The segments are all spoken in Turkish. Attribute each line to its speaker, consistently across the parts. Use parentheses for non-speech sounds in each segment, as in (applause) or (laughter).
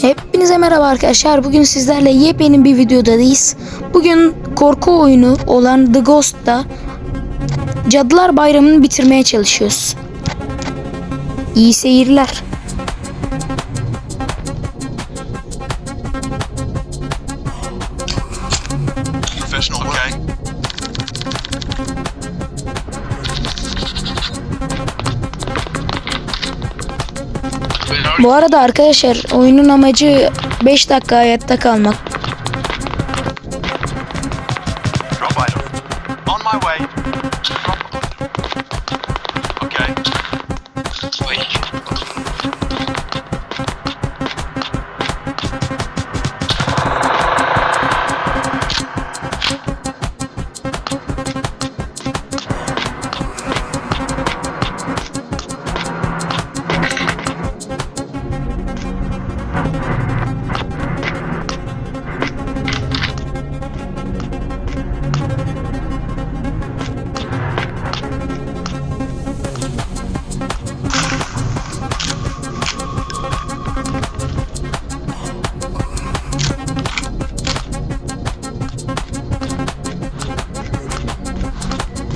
Speaker 1: Hepinize merhaba arkadaşlar. Bugün sizlerle yepyeni bir videodayız. Bugün korku oyunu olan The Ghost'ta Cadılar Bayramı'nı bitirmeye çalışıyoruz. İyi seyirler.
Speaker 2: Professional okay.
Speaker 1: Bu arada arkadaşlar oyunun amacı 5 dakika hayatta kalmak.
Speaker 2: On my way. Drop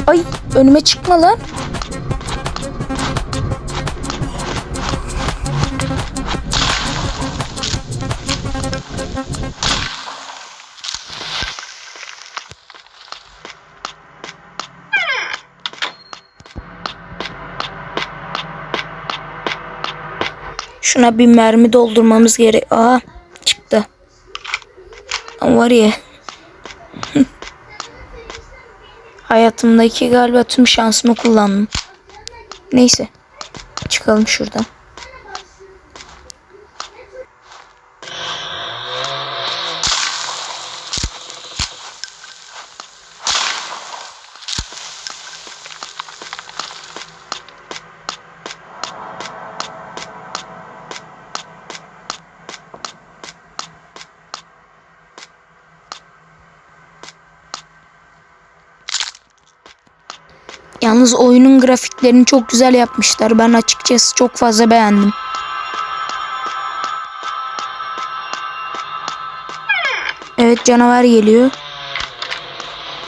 Speaker 1: Ay önüme çıkma lan. Şuna bir mermi doldurmamız gerek. Aa çıktı. Ama var ya. Hayatımdaki galiba tüm şansımı kullandım. Neyse. Çıkalım şuradan. Yalnız oyunun grafiklerini çok güzel yapmışlar. Ben açıkçası çok fazla beğendim. Evet canavar geliyor.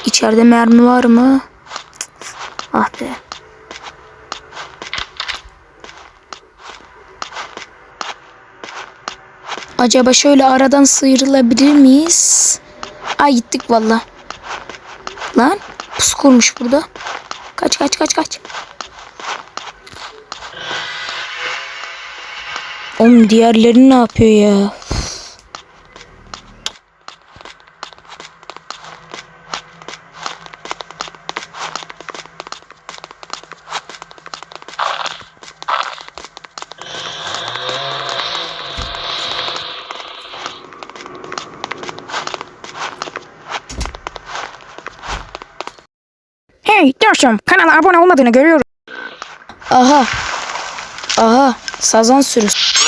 Speaker 1: İçeride mermi var mı? Ah be. Acaba şöyle aradan sıyrılabilir miyiz? Ay gittik valla. Lan pus kurmuş burada. Kaç kaç kaç kaç. Oğlum diğerleri ne yapıyor ya?
Speaker 3: Dostum kanala abone olmadığını görüyorum.
Speaker 1: Aha. Aha. Sazan sürüsü.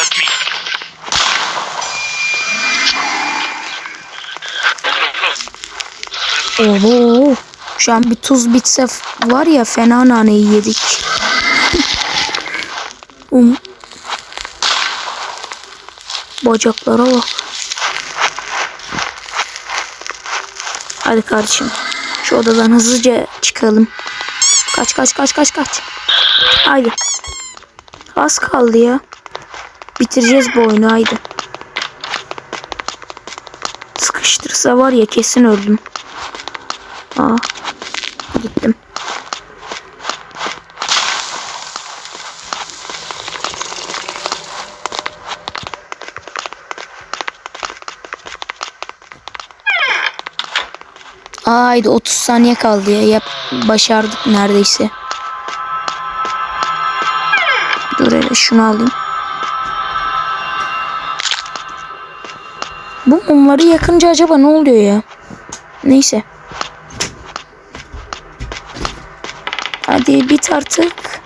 Speaker 1: Oho. Şu an bir tuz bitse var ya fena naneyi yedik. (laughs) um. Bacaklara bak. Hadi kardeşim. Şu odadan hızlıca çıkalım. Kaç kaç kaç kaç kaç. Haydi. Az kaldı ya. Bitireceğiz bu oyunu haydi. Sıkıştırsa var ya kesin öldüm. Aa, gittim. Haydi 30 saniye kaldı ya. Yap, başardık neredeyse. Dur hele şunu alayım. Bu mumları yakınca acaba ne oluyor ya? Neyse. Hadi bit artık.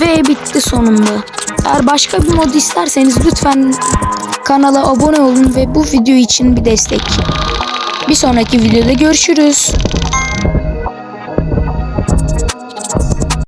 Speaker 1: Ve bitti sonunda. Eğer başka bir mod isterseniz lütfen kanala abone olun ve bu video için bir destek. Bir sonraki videoda görüşürüz.